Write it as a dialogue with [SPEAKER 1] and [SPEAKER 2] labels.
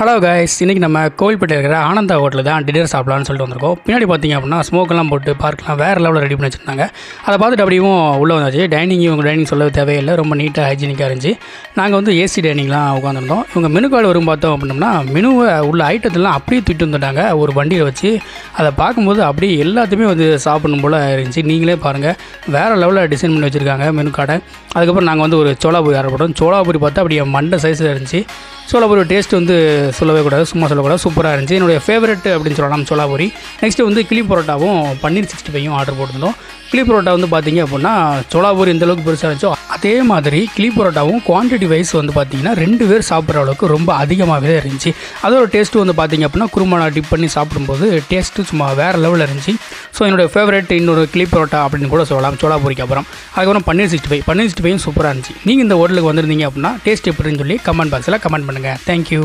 [SPEAKER 1] Hello guys இன்றைக்கி நம்ம கோவில்பேட்டை இருக்கிற ஆனந்தா ஹோட்டலில் தான் டின்னர் சாப்பிட்லான்னு சொல்லிட்டு வந்திருக்கோம். பின்னாடி பார்த்தீங்க அப்படின்னா ஸ்மோக்கெல்லாம் போட்டு பார்க்கலாம் வேறு லெவலில் ரெடி பண்ணி வச்சுருந்தாங்க. அதை பார்த்துட்டு அப்படியும் உள்ளே வந்தாச்சு. டைனிங் இவங்க டைனிங் சொல்லவே தேவையில்லை. ரொம்ப நீட்டாக ஹைஜீனிக்காக இருந்துச்சு. நாங்கள் வந்து ஏசி டைனிங்லாம் உட்காந்துருந்தோம் இவங்க மெனு கார்டு வரும் பார்த்தோம் அப்படின்னோம்னா மெனுவை உள்ள ஐட்டத்தெல்லாம் அப்படியே தூக்கிட்டு வந்துட்டாங்க. ஒரு வண்டியில் வச்சு அதை பார்க்கும்போது அப்படியே எல்லாத்தையுமே வந்து சாப்பிடணும் போல் இருந்துச்சு. நீங்களே பாருங்கள் வேறு லெவலில் டிசைன் பண்ணி வச்சுருக்காங்க மெனு கார்டை அதுக்கப்புறம் நாங்கள் வந்து ஒரு சோளாபூரி ஆர்டர் பண்ணோம் பார்த்தா அப்படியே மண்டை சைஸில் இருந்துச்சு. சோளாபூரி டேஸ்ட் வந்து சொல்லவே கூடாது சும்மா சொல்லக்கூடாது சூப்பராக இருந்துச்சு. என்னுடைய ஃபேவரட் அப்படின்னு சொல்லலாம் சோளாபூரி நெக்ஸ்ட்டு வந்து கிளி பரோட்டாவும் பன்னீர் சிக்ஸ்டி ஃபைவும் ஆர்டர் போட்டிருந்தோம். கிளி பரோட்டா வந்து பார்த்தீங்க அப்படின்னா சோளாபூரி எந்த அளவுக்கு பெருசாக இருந்துச்சோ அதே மாதிரி கிளி பரோட்டாவும் குவான்டிட்டி வைஸ் வந்து பார்த்திங்கன்னா ரெண்டு பேர் சாப்பிட்ற அளவுக்கு ரொம்ப அதிகமாகவே இருந்துச்சு. அதோட டேஸ்ட்டு வந்து பார்த்தீங்க அப்படின்னா குருமானா டிப் பண்ணி சாப்பிடும்போது டேஸ்ட்டு சும்மா வேறு லெவலில் இருந்துச்சு. ஸோ என்னோடய ஃபேவரட் இன்னொரு கிளி பரோட்டா அப்படின்னு கூட சொல்லலாம். சோலாபூரிக்கு அப்புறம். அதுக்கப்புறம் paneer sixty five. Paneer sixty ஃபைவும் சூப்பராக இருந்துச்சு. நீங்கள் இந்த ஹோட்டலுக்கு வந்திருந்தீங்க அப்படின்னா டேஸ்ட் எப்படின்னு சொல்லி கமெண்ட் பாக்ஸில் கமெண்ட் பண்ணுங்கள் தேங்க்யூ